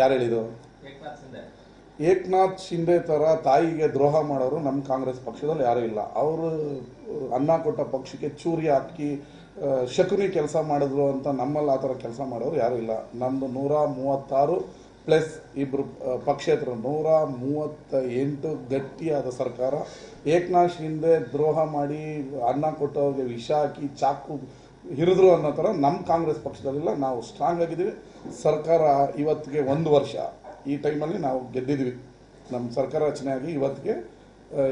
ಯಾರು ಹೇಳಿದ್ರು ಏಕನಾಥ್ ಶಿಂದೆ ತರ ತಾಯಿಗೆ ದ್ರೋಹ ಮಾಡೋರು ನಮ್ಮ ಕಾಂಗ್ರೆಸ್ ಪಕ್ಷದಲ್ಲಿ ಯಾರೂ ಇಲ್ಲ. ಅವರು ಅನ್ನ ಕೊಟ್ಟ ಪಕ್ಷಕ್ಕೆ ಚೂರಿ ಹಾಕಿ ಶಕುನಿ ಕೆಲಸ ಮಾಡಿದ್ರು ಅಂತ ನಮ್ಮಲ್ಲಿ ಆ ಥರ ಕೆಲಸ ಮಾಡೋರು ಯಾರೂ ಇಲ್ಲ. ನಮ್ಮದು ನೂರ ಮೂವತ್ತಾರು ಪ್ಲಸ್ ಇಬ್ಬರು ಪಕ್ಷೇತರು. ನೂರ ಮೂವತ್ತ ಎಂಟು ಗಟ್ಟಿಯಾದ ಸರ್ಕಾರ. ಏಕನಾಥ್ ಶಿಂದೆ ದ್ರೋಹ ಮಾಡಿ ಅನ್ನ ಕೊಟ್ಟವ್ರಿಗೆ ವಿಷ ಹಾಕಿ ಚಾಕು ಹಿರಿದ್ರು ಅನ್ನೋ ಥರ ನಮ್ಮ ಕಾಂಗ್ರೆಸ್ ಪಕ್ಷದಲ್ಲಿಲ್ಲ. ನಾವು ಸ್ಟ್ರಾಂಗ್ ಆಗಿದ್ದೀವಿ. ಸರ್ಕಾರ ಇವತ್ತಿಗೆ ಒಂದು ವರ್ಷ. ಈ ಟೈಮಲ್ಲಿ ನಾವು ಗೆದ್ದಿದ್ವಿ ನಮ್ಮ ಸರ್ಕಾರ ರಚನೆ ಆಗಿ ಇವತ್ತಿಗೆ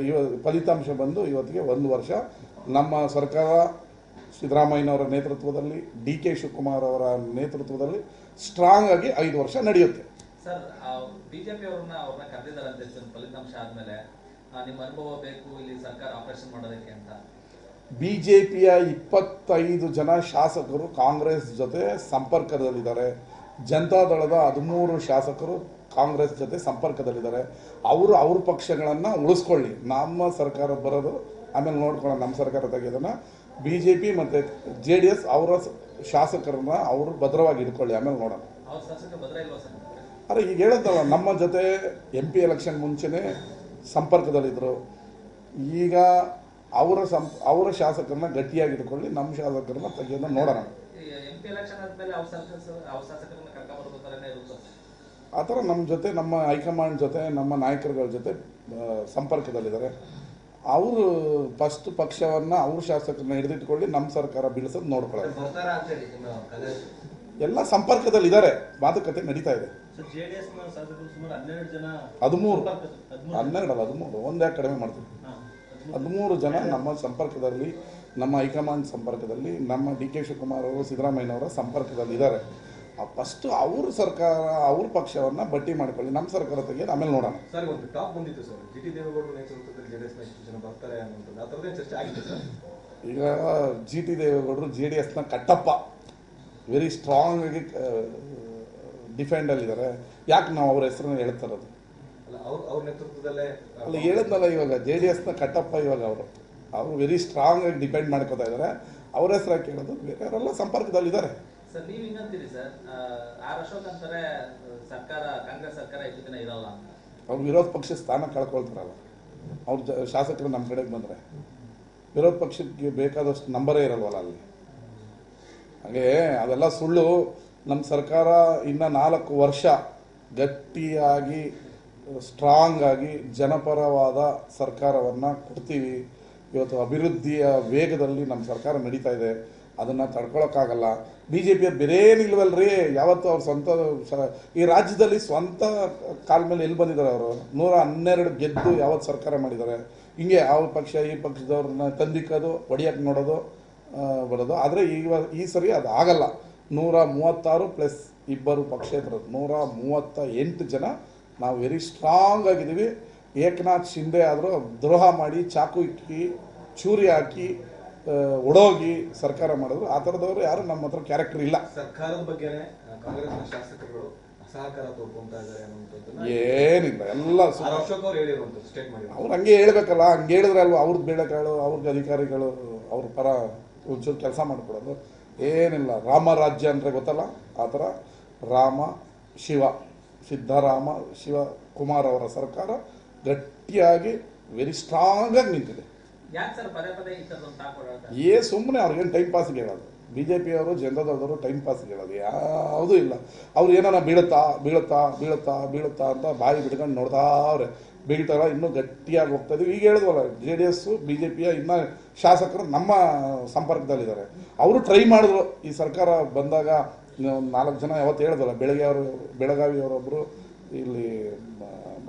ಇವ ಫಲಿತಾಂಶ ಬಂದು ಇವತ್ತಿಗೆ ಒಂದು ವರ್ಷ. ನಮ್ಮ ಸರ್ಕಾರ ಸಿದ್ದರಾಮಯ್ಯನವರ ನೇತೃತ್ವದಲ್ಲಿ ಡಿ ಕೆ ಶಿವಕುಮಾರ್ ಅವರ ನೇತೃತ್ವದಲ್ಲಿ ಸ್ಟ್ರಾಂಗ್ ಆಗಿ ಐದು ವರ್ಷ ನಡೆಯುತ್ತೆ. ಸರ್ ಬಿಜೆಪಿ ಅವ್ರನ್ನ ಅವ್ರನ್ನ ಕರೆದಿದ್ದಾರಂತೆ ಸರ್ ಫಲಿತಾಂಶ ಆದ್ಮೇಲೆ. ನಿಮ್ಮ ಅನುಭವ ಬೇಕು ಇಲ್ಲಿ ಸರ್ಕಾರ ಆಪರೇಷನ್ ಮಾಡೋದಕ್ಕೆ ಅಂತ. ಬಿ ಜೆ ಪಿಯ ಇಪ್ಪತ್ತೈದು ಜನ ಶಾಸಕರು ಕಾಂಗ್ರೆಸ್ ಜೊತೆ ಸಂಪರ್ಕದಲ್ಲಿದ್ದಾರೆ. ಜನತಾದಳದ ಹದಿಮೂರು ಶಾಸಕರು ಕಾಂಗ್ರೆಸ್ ಜೊತೆ ಸಂಪರ್ಕದಲ್ಲಿದ್ದಾರೆ. ಅವರು ಅವ್ರ ಪಕ್ಷಗಳನ್ನು ಉಳಿಸ್ಕೊಳ್ಳಿ. ನಮ್ಮ ಸರ್ಕಾರ ಬರೋದು ಆಮೇಲೆ ನೋಡ್ಕೊಳ್ಳೋಣ ನಮ್ಮ ಸರ್ಕಾರ ತೆಗೆಯೋದನ್ನ. ಬಿ ಜೆ ಪಿ ಮತ್ತು ಜೆ ಡಿ ಎಸ್ ಅವರ ಶಾಸಕರನ್ನ ಅವರು ಭದ್ರವಾಗಿ ಇಟ್ಕೊಳ್ಳಿ ಆಮೇಲೆ ನೋಡೋಣ. ಅರೆ ಈಗ ಹೇಳುತ್ತಲ್ಲ ನಮ್ಮ ಜೊತೆ ಎಂ ಪಿ ಎಲೆಕ್ಷನ್ ಮುಂಚೆನೇ ಸಂಪರ್ಕದಲ್ಲಿದ್ದರು ಈಗ ಅವರ ಸಂ ಅವರ ಶಾಸಕರನ್ನ ಗಟ್ಟಿಯಾಗಿ ಇಟ್ಕೊಳ್ಳಿ ನಮ್ಮ ಶಾಸಕರನ್ನ ತೆಗೆಯೋದನ್ನ ನೋಡೋಣ. ಎಂ ಪಿ ಎಲೆಕ್ಷನ್ ಆದ್ಮೇಲೆ ಅವ್ರ ಶಾಸಕ ಅವ್ರ ಶಾಸಕರನ್ನ ಕರ್ಕೊಂಡ್ಬರೋದು ಆ ಥರ ನಮ್ಮ ಜೊತೆ ನಮ್ಮ ಹೈಕಮಾಂಡ್ ಜೊತೆ ನಮ್ಮ ನಾಯಕರುಗಳ ಜೊತೆ ಸಂಪರ್ಕದಲ್ಲಿದ್ದಾರೆ. ಅವರು ಫಸ್ಟ್ ಪಕ್ಷವನ್ನು ಅವ್ರ ಶಾಸಕರನ್ನ ಹಿಡಿದಿಟ್ಕೊಳ್ಳಿ ನಮ್ಮ ಸರ್ಕಾರ ಬೀಳಿಸೋದು ನೋಡ್ಕೊಳ್ಳೋದು. ಎಲ್ಲ ಸಂಪರ್ಕದಲ್ಲಿದ್ದಾರೆ. ಮಾತುಕತೆ ನಡೀತಾ ಇದೆ. ಸರ್ ಜೆಡಿಎಸ್ನ ಶಾಸಕರು ಸುಮಾರು ಹನ್ನೆರಡು ಜನ ಹದಿಮೂರು. ಹನ್ನೆರಡಲ್ಲ ಹದಿಮೂರು. ಒಂದೇ ಕಡಿಮೆ ಮಾಡ್ತೀವಿ. ಹದಿಮೂರು ಜನ ನಮ್ಮ ಸಂಪರ್ಕದಲ್ಲಿ ನಮ್ಮ ಹೈಕಮಾಂಡ್ ಸಂಪರ್ಕದಲ್ಲಿ ನಮ್ಮ ಡಿ ಕೆ ಶಿವಕುಮಾರ್ ಅವರು ಸಿದ್ದರಾಮಯ್ಯನವರ ಸಂಪರ್ಕದಲ್ಲಿ ಇದ್ದಾರೆ. ಫಸ್ಟ್ ಅವ್ರ ಸರ್ಕಾರ ಅವ್ರ ಪಕ್ಷವನ್ನ ಬಟ್ಟಿ ಮಾಡ್ಕೊಳ್ಳಿ. ನಮ್ಮ ಸರ್ಕಾರ ತೆಗೆಯೋದು ಆಮೇಲೆ ನೋಡೋಣ. ಸರ್ ಒಂದು ಟಾಪ್ ಬಂದಿತ್ತು ಸರ್. ಜಿ ಟಿ ದೇವೇಗೌಡರ ನೇತೃತ್ವದಲ್ಲಿ ಜೆಡಿಎಸ್ನ ಇಷ್ಟು ಜನ ಬರ್ತಾರೆ ಅನ್ನೋದು. ಆ ಥರದೇ ಚರ್ಚೆ ಆಗಿದೆ ಸರ್. ಈಗ ಜಿ ಟಿ ದೇವೇಗೌಡರು ಜೆ ಡಿ ಎಸ್ನ ಕಟ್ಟಪ್ಪ. ವೆರಿ ಸ್ಟ್ರಾಂಗ್ ಆಗಿ ಡಿಫೆಂಡಲ್ಲಿದ್ದಾರೆ ಯಾಕೆ ನಾವು ಅವ್ರ ಹೆಸರನ್ನ ಹೇಳ್ತಾ ಇರೋದು? ಅಲ್ಲ ಅವ್ರ ಅವ್ರ ನೇತೃತ್ವದಲ್ಲೇ ಅಲ್ಲ ಅಲ್ಲಿ ಹೇಳಿದ್ನಲ್ಲ ಇವಾಗ. ಜೆ ಡಿ ಎಸ್ನ ಕಟ್ಟಪ್ಪ ಇವಾಗ ಅವರು. ಅವರು ವೆರಿ ಸ್ಟ್ರಾಂಗ್ ಆಗಿ ಡಿಪೆಂಡ್ ಮಾಡ್ಕೋತಾ ಇದ್ದಾರೆ. ಅವ್ರ ಹೆಸರ ಕೇಳೋದು ಬೇಕಾದ್ರೆಲ್ಲ ಬೇರೆಯವರೆಲ್ಲ ಸಂಪರ್ಕದಲ್ಲಿದ್ದಾರೆ. ಸರ್ ನೀವು ಸರ್. ಆರ್ ಅಶೋಕ್ ಅಂತಾರೆ ಸರ್ಕಾರ ಕಾಂಗ್ರೆಸ್ ಸರ್ಕಾರ ಹೆಚ್ಚು ದಿನ ಇರಲ್ಲ ಅವ್ರು ವಿರೋಧ ಪಕ್ಷ ಸ್ಥಾನ ಕಳ್ಕೊಳ್ತಾರಲ್ಲ. ಅವ್ರ ಶಾಸಕರು ನಮ್ಮ ಕಡೆಗೆ ಬಂದರೆ. ವಿರೋಧ ಪಕ್ಷಕ್ಕೆ ಬೇಕಾದಷ್ಟು ನಂಬರೇ ಇರಲ್ವಲ್ಲ ಅಲ್ಲಿ. ಹಾಗೆ ಅದೆಲ್ಲ ಸುಳ್ಳು. ನಮ್ಮ ಸರ್ಕಾರ ಇನ್ನು ನಾಲ್ಕು ವರ್ಷ ಗಟ್ಟಿಯಾಗಿ ಸ್ಟ್ರಾಂಗ್ ಆಗಿ ಜನಪರವಾದ ಸರ್ಕಾರವನ್ನು ಕೊಡ್ತೀವಿ. ಇವತ್ತು ಅಭಿವೃದ್ಧಿಯ ವೇಗದಲ್ಲಿ ನಮ್ಮ ಸರ್ಕಾರ ನಡೀತಾ ಇದೆ, ಅದನ್ನು ತಡ್ಕೊಳಕ್ಕಾಗಲ್ಲ. ಬಿ ಜೆ ಪಿಯ ಬೇರೆ ನಿಲ್ವಲ್ರಿ, ಯಾವತ್ತು ಅವ್ರ ಸ್ವಂತ ಈ ರಾಜ್ಯದಲ್ಲಿ ಸ್ವಂತ ಕಾಲ ಮೇಲೆ ಎಲ್ಲಿ ಬಂದಿದ್ದಾರೆ ಅವರು? ನೂರ ಹನ್ನೆರಡು ಗೆದ್ದು ಯಾವತ್ತು ಸರ್ಕಾರ ಮಾಡಿದ್ದಾರೆ? ಹಿಂಗೆ ಯಾವ ಪಕ್ಷ, ಈ ಪಕ್ಷದವ್ರನ್ನ ತಂದಿಕ್ಕೋದು ಹೊಡಿಯಕ್ಕೆ ನೋಡೋದು ಬರೋದು. ಆದರೆ ಈಗ ಈ ಸರಿ ಅದು ಆಗಲ್ಲ. ನೂರ ಮೂವತ್ತಾರು ಪ್ಲಸ್ ಇಬ್ಬರು ಪಕ್ಷೇತರ ನೂರ ಮೂವತ್ತ ಎಂಟು ಜನ ನಾವು ವೆರಿ ಸ್ಟ್ರಾಂಗ್ ಆಗಿದ್ದೀವಿ. ಏಕನಾಥ್ ಶಿಂದೆ ಆದರೂ ದ್ರೋಹ ಮಾಡಿ ಚಾಕು ಇಕ್ಕಿ ಚೂರಿ ಹಾಕಿ ಒಡೋಗಿ ಸರ್ಕಾರ ಮಾಡಿದ್ರು. ಆ ಥರದವರು ಯಾರು ನಮ್ಮ ಹತ್ರ ಕ್ಯಾರೆಕ್ಟರ್ ಇಲ್ಲ. ಸರ್ಕಾರದ ಬಗ್ಗೆ ಕಾಂಗ್ರೆಸ್ನ ಶಾಸಕರುಗಳು ಏನಿಲ್ಲ ಎಲ್ಲ ಅವ್ರು ಹಂಗೆ ಹೇಳ್ಬೇಕಲ್ಲ ಹಂಗೆ ಹೇಳಿದ್ರೆ ಅಲ್ವಾ ಅವ್ರದ್ದು ಬೇಳೆಕಾಳು ಅವ್ರದ್ದು ಅಧಿಕಾರಿಗಳು ಅವ್ರ ಪರ ಒಂಚೂರು ಕೆಲಸ ಮಾಡಿಕೊಡೋದು. ಏನಿಲ್ಲ ರಾಮ ರಾಜ್ಯ ಅಂದರೆ ಗೊತ್ತಲ್ಲ? ಆ ಥರ ರಾಮ ಶಿವ ಸಿದ್ದರಾಮ ಶಿವಕುಮಾರ್ ಅವರ ಸರ್ಕಾರ ಗಟ್ಟಿಯಾಗಿ ವೆರಿ ಸ್ಟ್ರಾಂಗ್ ಆಗಿ ನಿಂತಿದೆ. ಏ ಸುಮ್ಮನೆ ಅವ್ರಿಗೇನು ಟೈಮ್ ಪಾಸ್ಗೆ ಹೇಳೋದು? ಬಿ ಜೆ ಪಿಯವರು ಜನರದವರು ಟೈಮ್ ಪಾಸ್ ಹೇಳೋದು. ಯಾವುದೂ ಇಲ್ಲ. ಅವ್ರು ಏನಾರ ಬೀಳುತ್ತಾ ಬೀಳುತ್ತಾ ಬೀಳುತ್ತಾ ಬೀಳುತ್ತಾ ಅಂತ ಬಾಯಿ ಬಿಟ್ಕೊಂಡು ನೋಡ್ತಾವ್ರೆ ಬೀಳ್ತಾರ ಇನ್ನೂ ಗಟ್ಟಿಯಾಗಿ ಹೋಗ್ತಾ ಇದೀವಿ ಈಗ ಹೇಳಿದ್ವಲ್ಲ J D S B J ಪಿಯ ಇನ್ನೂ ಶಾಸಕರು ನಮ್ಮ ಸಂಪರ್ಕದಲ್ಲಿದ್ದಾರೆ. ಅವರು ಟ್ರೈ ಮಾಡಿದ್ರು. ಈ ಸರ್ಕಾರ ಬಂದಾಗ ನಾಲ್ಕು ಜನ ಯಾವತ್ತು ಹೇಳಿದ್ವಲ್ಲ ಬೆಳಗ್ಗೆ ಅವರು ಬೆಳಗಾವಿಯವರೊಬ್ಬರು ಇಲ್ಲಿ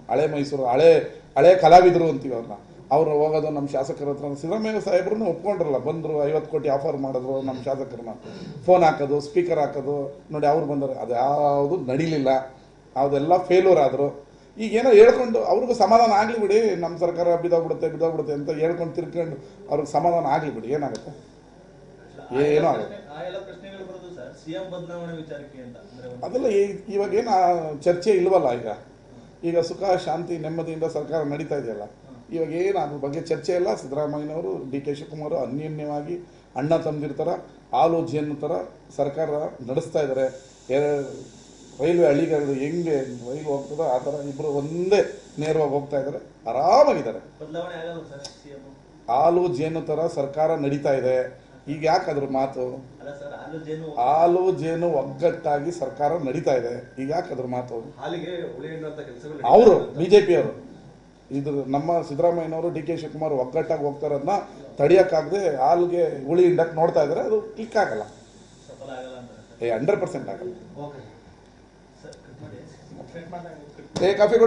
ಹಳೆ ಮೈಸೂರು ಹಳೆ ಹಳೆ ಕಲಾವಿದರು ಅಂತೀವಿ ಅವ್ರನ್ನ. ಅವ್ರು ಹೋಗೋದು ನಮ್ಮ ಶಾಸಕರ ಹತ್ರ. ಸಿದ್ದರಾಮಯ್ಯ ಸಾಹೇಬ್ರನ್ನ ಒಪ್ಕೊಂಡ್ರಲ್ಲ ಬಂದರು ಐವತ್ತು ಕೋಟಿ ಆಫರ್ ಮಾಡಿದ್ರು ನಮ್ಮ ಶಾಸಕರನ್ನ. ಫೋನ್ ಹಾಕೋದು ಸ್ಪೀಕರ್ ಹಾಕೋದು. ನೋಡಿ ಅವ್ರು ಬಂದರು. ಅದು ಯಾವುದು ನಡೀಲಿಲ್ಲ. ಅದೆಲ್ಲ ಫೇಲ್ಯೂರ್ ಆದರು. ಈಗೇನೋ ಹೇಳ್ಕೊಂಡು ಅವ್ರಿಗೂ ಸಮಾಧಾನ ಆಗಲಿ ಬಿಡಿ. ನಮ್ಮ ಸರ್ಕಾರ ಬಿದ್ದೋಗ್ಬಿಡುತ್ತೆ ಬಿದ್ದೋಗ್ಬಿಡುತ್ತೆ ಅಂತ ಹೇಳ್ಕೊಂಡು ತಿರ್ಕೊಂಡು ಅವ್ರಿಗೆ ಸಮಾಧಾನ ಆಗಲಿ ಬಿಡಿ. ಏನಾಗುತ್ತೆ? ಏನು ಏನೂ ಎಲ್ಲ ಆ ಎಲ್ಲ ಪ್ರಶ್ನೆಗಳು ಬರೋದು ಸರ್. ಸಿಎಂ ಬದಲಾವಣೆ ವಿಚಾರಕ್ಕೆ ಅಂತ. ಅಂದ್ರೆ ಒಂದು- ಅದೆಲ್ಲ ಈ- ಇವಾಗ ಏನು ಚರ್ಚೆ ಇಲ್ವಲ್ಲ ಈಗ? ಈಗ ಸುಖ ಶಾಂತಿ ನೆಮ್ಮದಿಯಿಂದ ಸರ್ಕಾರ ನಡೀತಾ ಇದೆಯಲ್ಲ? ಇವಾಗ ಏನು ಅದ್ರ ಬಗ್ಗೆ ಚರ್ಚೆ ಇಲ್ಲ? ಸಿದ್ದರಾಮಯ್ಯನವರು ಡಿ ಕೆ ಶಿವಕುಮಾರ್ ಅನ್ಯೋನ್ಯವಾಗಿ ಅಣ್ಣ ತಂದಿರ್ತಾರ ಆಲೋಚನೆ ಥರ ಸರ್ಕಾರ ನಡೆಸ್ತಾ ಇದ್ದಾರೆ ರೈಲ್ವೆ ಹಳ್ಳಿಗಳು ಹೆಂಗೆ ರೈಲು ಹೋಗ್ತದೋ ಆ ಥರ ಇಬ್ಬರು ಒಂದೇ ನೇರವಾಗಿ ಹೋಗ್ತಾ ಇದ್ದಾರೆ ಆರಾಮಾಗಿದ್ದಾರೆ. ಜೇನು ಥರ ಸರ್ಕಾರ ನಡೀತಾ ಇದೆ. ಈಗ ಯಾಕೆ ಅದ್ರ ಮಾತು ಹಾಲು ಜೇನು ಒಗ್ಗಟ್ಟಾಗಿ ಸರ್ಕಾರ ನಡೀತಾ ಇದೆ. ಈಗ ಯಾಕೆ ಅದ್ರ ಮಾತು ಅವರು ಬಿಜೆಪಿ ಅವರು ಇದು ನಮ್ಮ ಸಿದ್ದರಾಮಯ್ಯನವರು ಡಿ ಕೆ ಶಿವಕುಮಾರ್ ಒಗ್ಗಟ್ಟಾಗಿ ಹೋಗ್ತಾರದನ್ನ ತಡಿಯಕ್ಕಾಗದೆ ಹಾಲ್ಗೆ ಹುಳಿ ಹಿಂಡಕ್ಕೆ ನೋಡ್ತಾ ಇದ್ರೆ. ಅದು ಕ್ಲಿಕ್ ಆಗಲ್ಲ. ಏ ಹಂಡ್ರೆಡ್ ಪರ್ಸೆಂಟ್ ಆಗಲ್ಲ. ಏ ಕಾಫಿ.